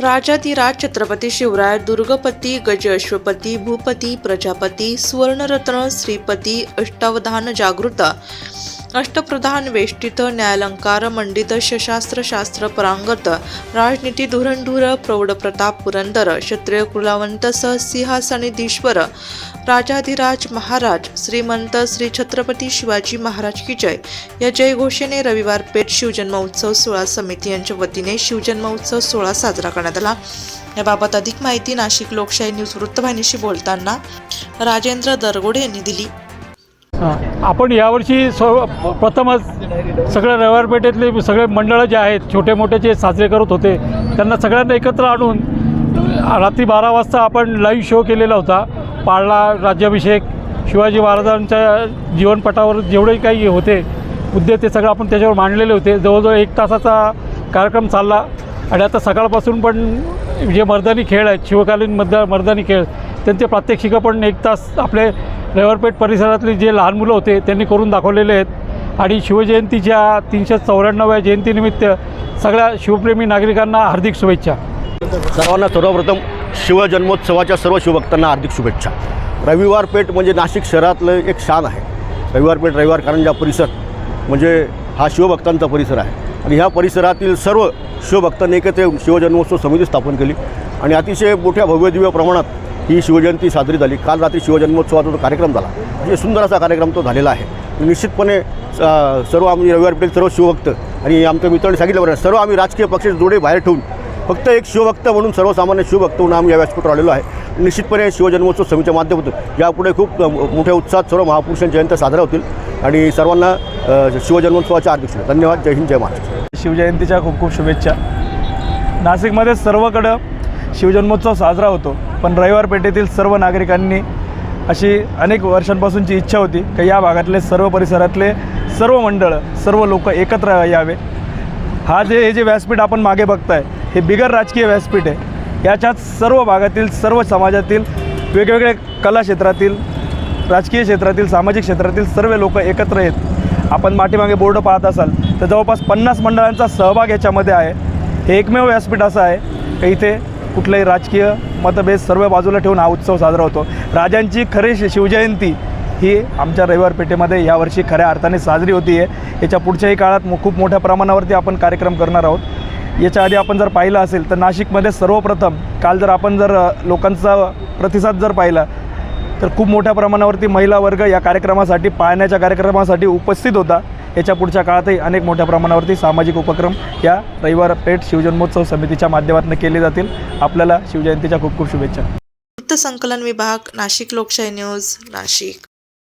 राजाधिराज छत्रपती शिवराय दुर्गपती गज अश्वपती भूपती प्रजापती सुवर्णरत्न श्रीपती अष्टावधान जागृत अष्टप्रधान वेष्टित न्यायालंकार मंडित शशास्त्र शास्त्र परांगत राजनीती धुरंधुर प्रौढ प्रताप पुरंदर क्षत्रिय कुलावंत सिंहासनिधीश्वर राजाधिराज महाराज श्रीमंत श्री छत्रपती शिवाजी महाराज की जय. या जयघोषेने रविवार पेठ शिवजन्मोत्सव सोहळा समिती यांच्या वतीने शिवजन्मोत्सव सोहळा साजरा करण्यात आला. याबाबत अधिक माहिती नाशिक लोकशाही न्यूज वृत्तवाहिनीशी बोलताना राजेंद्र दरगोडे यांनी दिली. आपण यावर्षी स प्रथमच सगळ्या रविवार पेठेतले सगळे मंडळं जे आहेत छोटे मोठे जे साजरे करत होते त्यांना सगळ्यांना एकत्र आणून रात्री बारा वाजता आपण लाईव्ह शो केलेला होता. पाळणा राज्याभिषेक शिवाजी महाराजांच्या जीवनपटावर जेवढे काही होते मुद्दे ते सगळं आपण त्याच्यावर मांडलेले होते. जवळजवळ एक तासाचा कार्यक्रम चालला. आणि आता सकाळपासून पण जे मर्दानी खेळ आहेत शिवकालीन मर्द मर्दानी खेळ त्यांचे प्रात्यक्षिकं पण एक तास आपले रेवरपेठ परिसरातले जे लहान मुलं होते त्यांनी करून दाखवलेले आहेत. आणि शिवजयंतीच्या तीनशे चौऱ्याण्णव्या जयंतीनिमित्त सगळ्या शिवप्रेमी नागरिकांना हार्दिक शुभेच्छा. सर्वांना सर्वप्रथम शिवजन्मोत्सवाच्या सर्व शिवभक्तांना हार्दिक शुभेच्छा. रविवार पेठ म्हणजे नाशिक शहरातलं एक शान आहे. रविवार पेठ रविवार कारंजा परिसर म्हणजे हा शिवभक्तांचा परिसर आहे. आणि ह्या परिसरातील सर्व शिवभक्तांनी एकत्र शिवजन्मोत्सव समिती स्थापन केली. आणि अतिशय मोठ्या भव्यदिव्य प्रमाणात ही शिवजयंती साजरी झाली. काल रात्री शिवजन्मोत्सवाचा जो कार्यक्रम झाला म्हणजे सुंदर असा कार्यक्रम तो झालेला आहे. निश्चितपणे सर्व आम्ही रविवार पेठ सर्व शिवभक्त आणि आमच्या मित्रांनी सांगितल्याप्रमाणे सर्व आम्ही राजकीय पक्षाचे जोडे बाहेर ठेवून फक्त एक शिवभक्त म्हणून सर्वसामान्य शिवभक्त म्हणून आम्ही या व्यासपीठावर आलेलो आहे. निश्चितपणे शिवजन्मोत्सव समितीच्या माध्यमातून यापुढे खूप मोठ्या उत्साहात सर्व महापुरुषांच्या जयंत्या साजऱ्या होतील. आणि सर्वांना शिवजन्मोत्सवाच्या हार्दिक शुभेच्छा धन्यवाद. जय हिंद जय महाराष्ट्र. शिवजयंतीच्या खूप खूप शुभेच्छा. नाशिकमध्ये सर्वकडं शिवजन्मोत्सव साजरा होतो. पण रविवार पेठेतील सर्व नागरिकांनी अशी अनेक वर्षांपासूनची इच्छा होती की या भागातले सर्व परिसरातले सर्व मंडळं सर्व लोक एकत्र यावे. हा जे हे जे व्यासपीठ आपण मागे बघताय हे बिगर राजकीय व्यासपीठ आहे. याच्यात सर्व भागातील सर्व समाजातील वेगवेगळे कला क्षेत्रातील राजकीय क्षेत्रातील सामाजिक क्षेत्रातील सर्व लोक एकत्र येत. आपण माठीमागे बोर्ड पाहत असाल तर जवळपास पन्नास मंडळांचा सहभाग याच्यामध्ये आहे. हे एकमेव व्यासपीठ असं आहे की इथे कुठलंही राजकीय मतभेद सर्व बाजूला ठेवून हा उत्सव साजरा होतो. राजांची खरी शिवजयंती ही आमच्या रविवार पेठेमध्ये यावर्षी खऱ्या अर्थाने साजरी होती आहे याच्या पुढच्याही काळात मो- खूप मोठ्या प्रमाणावरती आपण कार्यक्रम करणार आहोत. याच्या आधी आपण जर पाहिलं असेल तर नाशिकमध्ये सर्वप्रथम काल जर आपण जर लोकांचा प्रतिसाद जर पाहिला तर खूप मोठ्या प्रमाणावरती महिला वर्ग या कार्यक्रमासाठी पाळण्याच्या कार्यक्रमासाठी उपस्थित होता. याच्या पुढच्या काळातही अनेक मोठ्या प्रमाणावरती सामाजिक उपक्रम या रविवार पेठ शिवजन्मोत्सव समितीच्या माध्यमातून केले जातील. आपल्याला शिवजयंतीच्या खूप खूप शुभेच्छा. वृत्तसंकलन विभाग नाशिक लोकशाही न्यूज नाशिक.